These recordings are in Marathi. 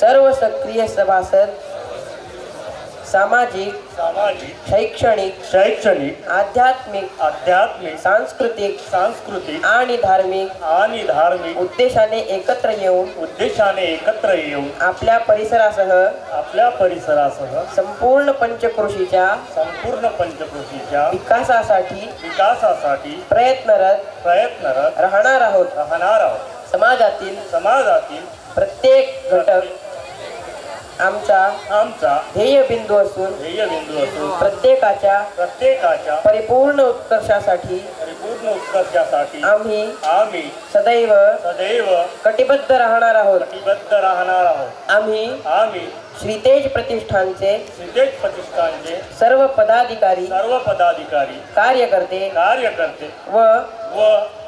सर्व सक्रिय सभासद सामाजिक सामाजिक शैक्षणिक शैक्षणिक आध्यात्मिक आध्यात्मिक सांस्कृतिक सांस्कृतिक आणि धार्मिक आणि धार्मिक उद्देशाने एकत्र येऊन उद्देशाने एकत्र येऊन आपल्या परिसरासह आपल्या परिसरासह संपूर्ण पंचक्रोशीच्या संपूर्ण पंचकृषीच्या विकासासाठी विकासासाठी प्रयत्नरत प्रयत्नरत राहणार आहोत. राहणार आहोत. समाजातील समाजातील प्रत्येक घटक आमचा आमचा ध्येय बिंदू असून ध्येयबिंदू असून प्रत्येकाच्या प्रत्येकाच्या परिपूर्ण उत्कर्षासाठी उत्कर्षासाठी आम्ही आम्ही सदैव सदैव कटिबद्ध राहणार आहोत. कटिबद्ध राहणार आहोत. आम्ही आम्ही श्रीतेज प्रतिष्ठानचे सिद्धेश प्रतिष्ठानचे सर्व पदाधिकारी सर्व पदाधिकारी कार्यकर्ते व कार्यकर्ते व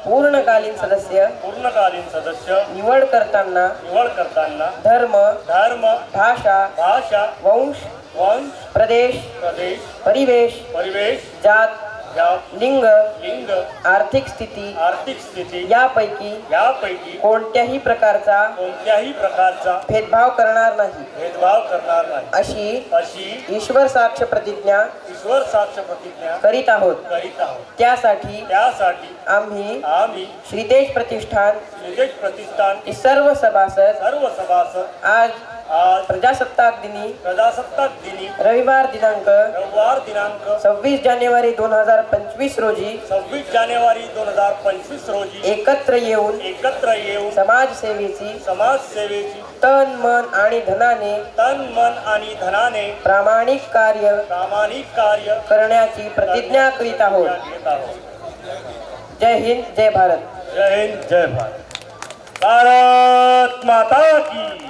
पूर्णकालीन सदस्य पूर्णकालीन सदस्य निवड करताना निवड करताना धर्म धर्म भाषा भाषा वंश वंश प्रदेश प्रदेश परिवेश परिवेश जात लिंग लिंग आर्थिक स्थिती आर्थिक स्थिती यापैकी यापैकी कोणत्याही प्रकारचा कोणत्याही प्रकारचा भेदभाव करणार नाही. भेदभाव करणार नाही. अशी अशी ईश्वर साक्ष प्रतिज्ञा ईश्वर साक्ष प्रतिज्ञा करीत आहोत. करीत आहोत. त्यासाठी त्यासाठी आम्ही आम्ही श्रीतेज प्रतिष्ठान सिद्धेश प्रतिष्ठान सर्व सभासद सर्व सभासद आज आज प्रजासत्ताक दिनी. प्रजासत्ताक दिनी. रविवार दिनांक. रविवार दिनांक. सव्वीस जानेवारी दोन हजार पंचवीस रोजी. सव्वीस जानेवारी दोन हजार पंचवीस रोजी. एकत्र येऊन एकत्र येऊन समाजसेवेची समाजसेवेची तन मन आणि धनाने तन मन आणि धनाने प्रामाणिक कार्य प्रामाणिक कार्य करण्याची प्रतिज्ञा करीत आहोत. जय हिंद जय भारत. जय हिंद जय भारत. भारत माता की